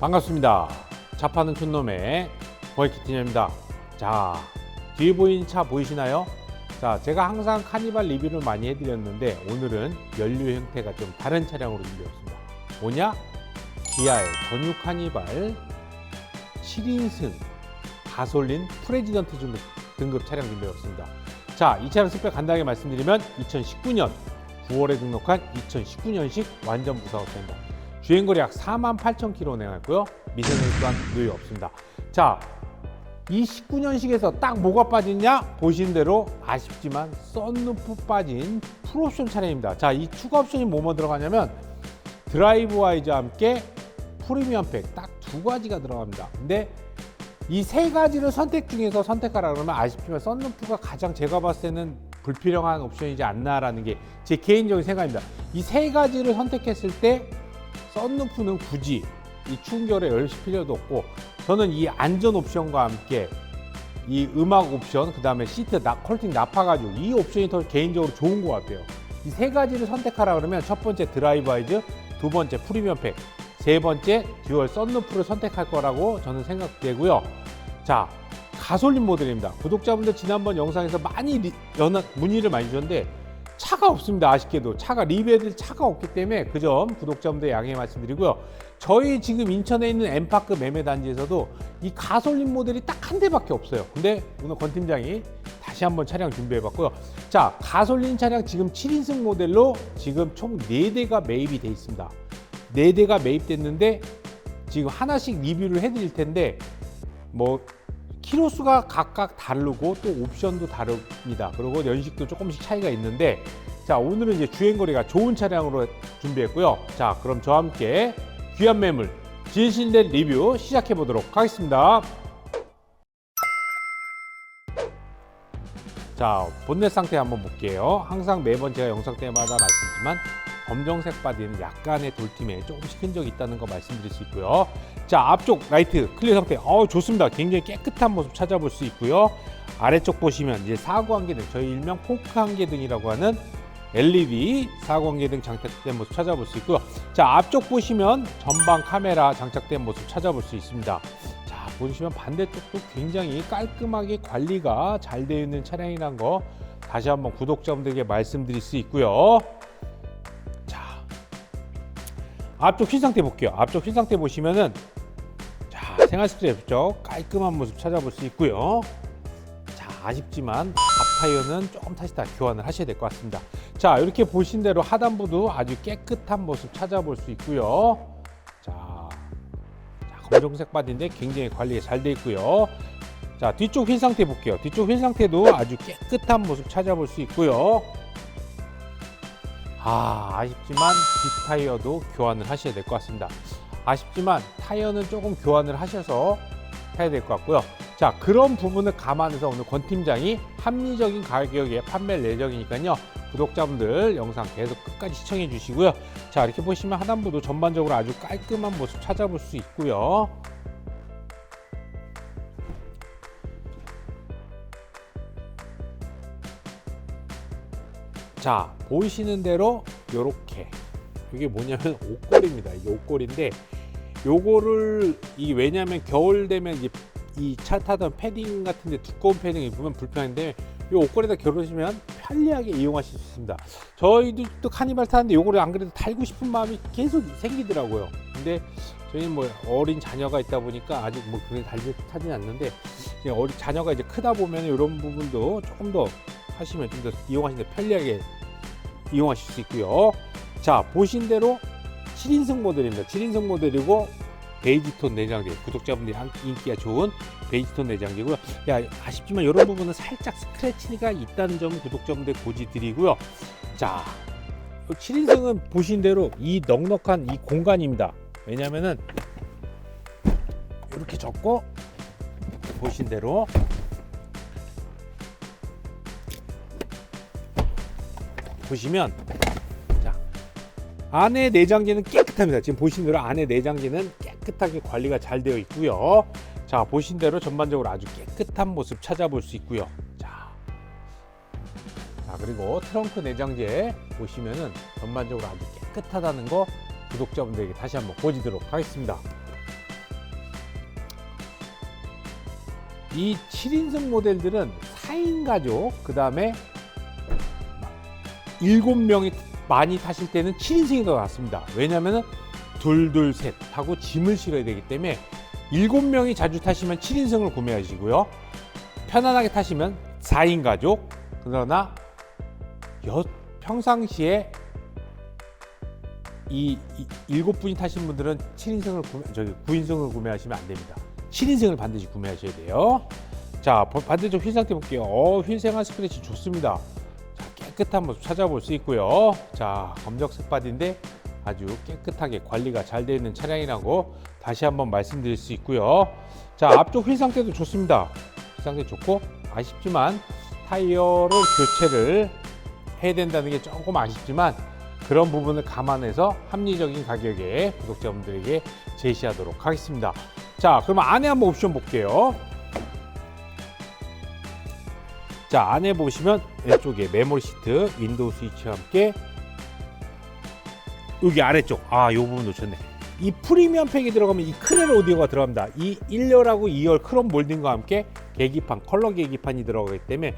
반갑습니다. 차 파는 촌놈의 버이키티입니다. 자, 뒤에 보이는 차 보이시나요? 자, 제가 항상 카니발 리뷰를 많이 해드렸는데 오늘은 연료 형태가 좀 다른 차량으로 준비했습니다. 뭐냐? 기아의 전유 카니발 7인승 가솔린 프레지던트 등급, 차량 준비했습니다. 자, 이 차량 스펙 간단하게 말씀드리면 2019년 9월에 등록한 2019년식 완전 무사업차입니다. 주행거리 약 4만 8천 킬로 내놨고요. 미세는 또한 누이 없습니다. 자, 이 19년식에서 딱 뭐가 빠지냐? 보신 대로 아쉽지만 썬루프 빠진 풀옵션 차량입니다. 자, 이 추가 옵션이 뭐뭐 들어가냐면 드라이브 와이즈와 함께 프리미엄 팩 딱 두 가지가 들어갑니다. 근데 이 세 가지를 선택 중에서 선택하라 그러면 아쉽지만 썬루프가 가장 제가 봤을 때는 불필요한 옵션이지 않나라는 게 제 개인적인 생각입니다. 이 세 가지를 선택했을 때 썬루프는 굳이 이 추운 겨울에 열실 필요도 없고 저는 이 안전 옵션과 함께 이 음악 옵션 그 다음에 시트 나, 컬팅 나파 가지고 이 옵션이 더 개인적으로 좋은 것 같아요. 이 세 가지를 선택하라 그러면 첫 번째 드라이브 와이즈, 두 번째 프리미엄 팩, 세 번째 듀얼 썬루프를 선택할 거라고 저는 생각되고요. 자, 가솔린 모델입니다. 구독자분들 지난번 영상에서 많이 리, 연하, 문의를 많이 주셨는데 차가 없습니다. 아쉽게도 차가 리뷰해드릴 차가 없기 때문에 그 점 구독자분들 양해 말씀드리고요. 저희 지금 인천에 있는 엠파크 매매 단지에서도 이 가솔린 모델이 딱 한 대밖에 없어요. 근데 오늘 권 팀장이 다시 한번 차량 준비해봤고요. 자, 가솔린 차량 지금 7인승 모델로 지금 총 4대가 매입이 돼 있습니다. 4대가 매입됐는데 지금 하나씩 리뷰를 해드릴 텐데 뭐 키로수가 각각 다르고 또 옵션도 다릅니다. 그리고 연식도 조금씩 차이가 있는데 자 오늘은 이제 주행거리가 좋은 차량으로 준비했고요. 자 그럼 저와 함께 귀한 매물 진실된 리뷰 시작해 보도록 하겠습니다. 자 본넷 상태 한번 볼게요. 항상 매번 제가 영상 때마다 말씀드리지만 검정색 바디는 약간의 돌팀에 조금씩 흔적이 있다는 거 말씀드릴 수 있고요. 자 앞쪽 라이트 클리어 상태 어 좋습니다. 굉장히 깨끗한 모습 찾아볼 수 있고요. 아래쪽 보시면 이제 사고 한계등 저희 일명 포크 한계등이라고 하는 LED 사고 한계등 장착된 모습 찾아볼 수 있고요. 자 앞쪽 보시면 전방 카메라 장착된 모습 찾아볼 수 있습니다. 자 보시면 반대쪽도 굉장히 깔끔하게 관리가 잘 되어 있는 차량이란 거 다시 한번 구독자분들에게 말씀드릴 수 있고요. 앞쪽 휠 상태 볼게요. 앞쪽 휠 상태 보시면은 자 생활 스트랩 쪽 깔끔한 모습 찾아볼 수 있고요. 자 아쉽지만 앞 타이어는 조금 다시 다 교환을 하셔야 될 것 같습니다. 자 이렇게 보신 대로 하단부도 아주 깨끗한 모습 찾아볼 수 있고요. 자, 자 검정색 바디인데 굉장히 관리가 잘 돼 있고요. 자 뒤쪽 휠 상태 볼게요. 뒤쪽 휠 상태도 아주 깨끗한 모습 찾아볼 수 있고요. 아 아쉽지만 뒷 타이어도 교환을 하셔야 될 것 같습니다. 아쉽지만 타이어는 조금 교환을 하셔서 해야 될 것 같고요. 자 그런 부분을 감안해서 오늘 권 팀장이 합리적인 가격에 판매를 예정이니까요. 구독자분들 영상 계속 끝까지 시청해 주시고요. 자 이렇게 보시면 하단부도 전반적으로 아주 깔끔한 모습 찾아볼 수 있고요. 자 보이시는 대로 요렇게 이게 뭐냐면 옷걸이입니다. 이게 옷걸이인데 요거를 이 왜냐하면 겨울 되면 이제 이 차 타던 패딩 같은데 두꺼운 패딩 입으면 불편한데 이 옷걸이에다 겨루시면 편리하게 이용하실 수 있습니다. 저희도 또 카니발 타는데 요거를 안 그래도 달고 싶은 마음이 계속 생기더라고요. 근데 저희는 뭐 어린 자녀가 있다 보니까 아직 뭐 그게 달지 타진 않는데 이제 어린 자녀가 이제 크다 보면 이런 부분도 조금 더 하시면 좀 더 이용하시는데 편리하게 이용하실 수 있고요. 자 보신 대로 7인승 모델입니다. 7인승 모델이고 베이지톤 내장재 구독자분들이 한- 인기가 좋은 베이지톤 내장재고요. 야 아쉽지만 이런 부분은 살짝 스크래치가 있다는 점을 구독자분들 고지 드리고요. 자 7인승은 보신 대로 이 넉넉한 이 공간입니다. 왜냐면은 이렇게 접고 보신 대로 보시면 자, 안에 내장재는 깨끗합니다. 지금 보신 대로 안에 내장재는 깨끗하게 관리가 잘 되어 있고요. 자, 보신 대로 전반적으로 아주 깨끗한 모습 찾아볼 수 있고요. 자, 자 그리고 트렁크 내장재 보시면은 전반적으로 아주 깨끗하다는 거 구독자분들에게 다시 한번 보여드리도록 하겠습니다. 이 7인승 모델들은 4인 가족, 그 다음에 7명이 많이 타실 때는 7인승이 더 낫습니다. 왜냐면은 둘, 둘, 셋 하고 짐을 실어야 되기 때문에 7명이 자주 타시면 7인승을 구매하시고요. 편안하게 타시면 4인 가족, 그러나 여, 평상시에 이, 이 일곱 분이 타신 분들은 7인승을 구매, 저기 9인승을 구매하시면 안 됩니다. 7인승을 반드시 구매하셔야 돼요. 자, 버- 반대쪽 휠 상태 볼게요. 어, 휠 생활 스크래치 좋습니다. 자, 깨끗한 모습 찾아볼 수 있고요. 자, 검정색 바디인데 아주 깨끗하게 관리가 잘 되어 있는 차량이라고 다시 한번 말씀드릴 수 있고요. 자, 앞쪽 휠 상태도 좋습니다. 휠 상태 좋고 아쉽지만 타이어를 교체를 해야 된다는 게 조금 아쉽지만 그런 부분을 감안해서 합리적인 가격에 구독자분들에게 제시하도록 하겠습니다. 자, 그럼 안에 한번 옵션 볼게요. 자, 안에 보시면 왼쪽에 메모리 시트, 윈도우 스위치와 함께 여기 아래쪽, 아, 요 부분 놓쳤네. 이 프리미엄 팩이 들어가면 이 크렐 오디오가 들어갑니다. 이 1열하고 2열 크롬 몰딩과 함께 계기판, 컬러 계기판이 들어가기 때문에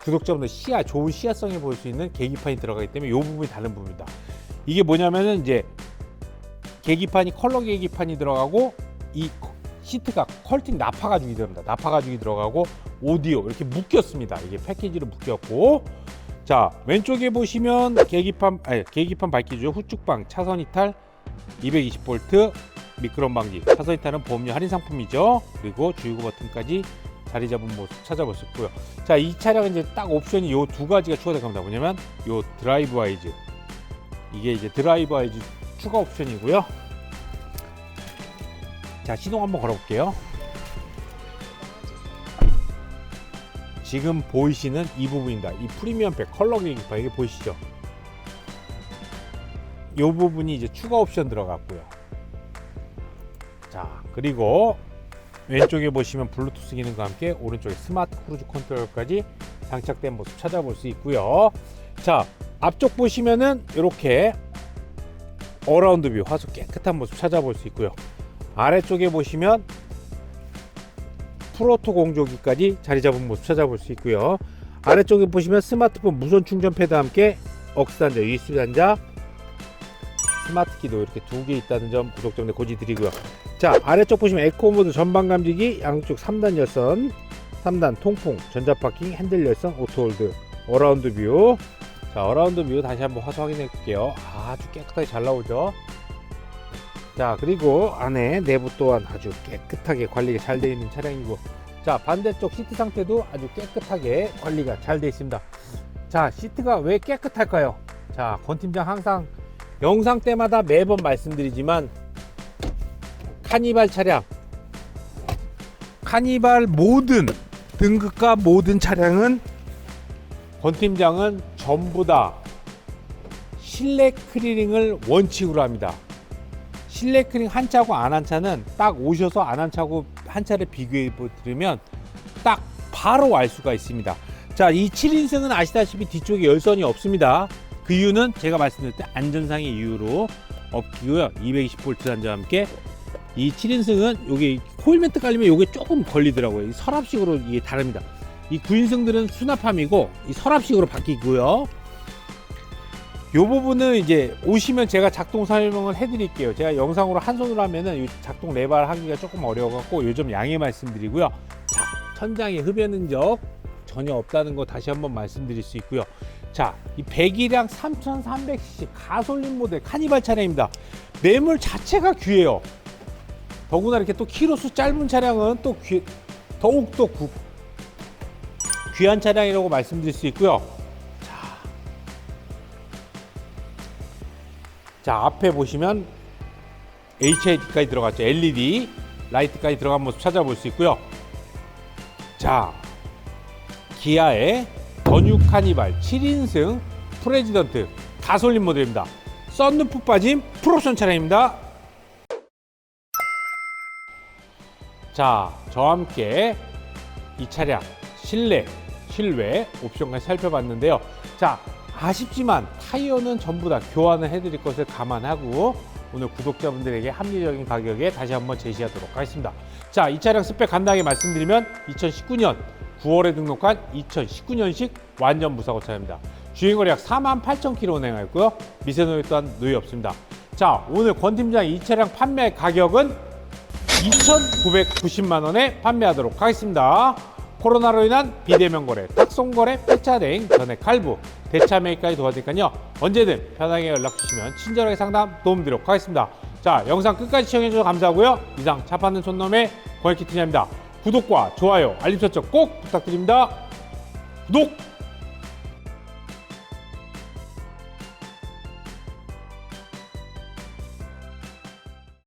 구독자분들 시야, 좋은 시야성이 보일 수 있는 계기판이 들어가기 때문에 이 부분이 다른 부분이다. 이게 뭐냐면은 이제 계기판이 컬러 계기판이 들어가고 이 시트가 컬팅 나파 가죽이 들어갑니다. 나파 가죽이 들어가고 오디오 이렇게 묶였습니다. 이게 패키지로 묶였고 자 왼쪽에 보시면 계기판 아니 계기판 밝기죠 후축방 차선 이탈 220V 미끄럼 방지 차선 이탈은 보험료 할인 상품이죠. 그리고 주유구 버튼까지 자리 잡은 모습 찾아볼 수 있고요. 자, 이 차량은 이제 딱 옵션이 요 두 가지가 추가될 겁니다. 뭐냐면 요 드라이브 와이즈. 이게 이제 드라이브 와이즈 추가 옵션이고요. 자, 시동 한번 걸어 볼게요. 지금 보이시는 이 부분입니다. 이 프리미엄 백 컬러 계기판 이게 보이시죠? 이 부분이 이제 추가 옵션 들어갔고요. 자, 그리고 왼쪽에 보시면 블루투스 기능과 함께 오른쪽에 스마트 크루즈 컨트롤까지 장착된 모습 찾아볼 수 있고요. 자, 앞쪽 보시면은 이렇게 어라운드 뷰 화소 깨끗한 모습 찾아볼 수 있고요. 아래쪽에 보시면 프로토 공조기까지 자리 잡은 모습 찾아볼 수 있고요. 아래쪽에 보시면 스마트폰 무선 충전 패드와 함께 억스 단자, USB 단자, 스마트 키도 이렇게 두 개 있다는 점 구독자분들 고지 드리고요. 자 아래쪽 보시면 에코 모드 전방 감지기 양쪽 3단 열선 3단 통풍 전자 파킹 핸들 열선 오토홀드 어라운드 뷰 자 어라운드 뷰 다시 한번 화소 확인해 볼게요 아주 깨끗하게 잘 나오죠 자 그리고 안에 내부 또한 아주 깨끗하게 관리가 잘 되어 있는 차량이고 자 반대쪽 시트 상태도 아주 깨끗하게 관리가 잘 되어 있습니다 자 시트가 왜 깨끗할까요 자 권 팀장 항상 영상 때마다 매번 말씀드리지만 카니발 차량 카니발 모든 등급과 모든 차량은 권 팀장은 전부 다 실내 클리닝을 원칙으로 합니다. 실내 클리닝 한 차고 안 한 차는 딱 오셔서 안 한 차고 한 차를 비교해 보면 딱 바로 알 수가 있습니다. 자, 이 7인승은 아시다시피 뒤쪽에 열선이 없습니다. 그 이유는 제가 말씀드릴 때 안전상의 이유로 없고요. 220V 단자와 함께 이 7인승은 여기 코일 멘트 깔리면 이게 조금 걸리더라고요. 이 서랍식으로 이게 다릅니다. 이 9인승들은 수납함이고 이 서랍식으로 바뀌고요. 이 부분은 이제 오시면 제가 작동 설명을 해드릴게요. 제가 영상으로 한 손으로 하면은 이 작동 레발 하기가 조금 어려워갖고 요즘 양해 말씀드리고요. 자, 천장에 흡연 흔적 전혀 없다는 거 다시 한번 말씀드릴 수 있고요. 자, 이 배기량 3,300cc 가솔린 모델 카니발 차량입니다. 매물 자체가 귀해요. 더구나 이렇게 또 키로수 짧은 차량은 또 귀, 더욱더 구, 귀한 차량이라고 말씀드릴 수 있고요. 자 앞에 보시면 HID까지 들어갔죠. LED 라이트까지 들어간 모습 찾아볼 수 있고요. 자, 기아의 전유 카니발 7인승 프레지던트 가솔린 모델입니다. 썬루프 빠짐 풀옵션 차량입니다. 자, 저와 함께 이 차량 실내, 실외 옵션까지 살펴봤는데요. 자, 아쉽지만 타이어는 전부 다 교환을 해드릴 것을 감안하고 오늘 구독자분들에게 합리적인 가격에 다시 한번 제시하도록 하겠습니다. 자, 이 차량 스펙 간단하게 말씀드리면 2019년 9월에 등록한 2019년식 완전 무사고 차량입니다. 주행거리 약 4만 8천 킬로 운행하였고요. 미세노유 또한 누이 없습니다. 자, 오늘 권 팀장 이 차량 판매 가격은 2,990만 원에 판매하도록 하겠습니다. 코로나로 인한 비대면 거래, 탁송 거래, 폐차 대행, 전액 할부, 대차 매입까지 도와드니까요. 언제든 편하게 연락 주시면 친절하게 상담 도움드리도록 하겠습니다. 자, 영상 끝까지 시청해 주셔서 감사하고요. 이상 차 파는 촌놈의 권익키트입니다. 구독과 좋아요, 알림 설정 꼭 부탁드립니다. 구독!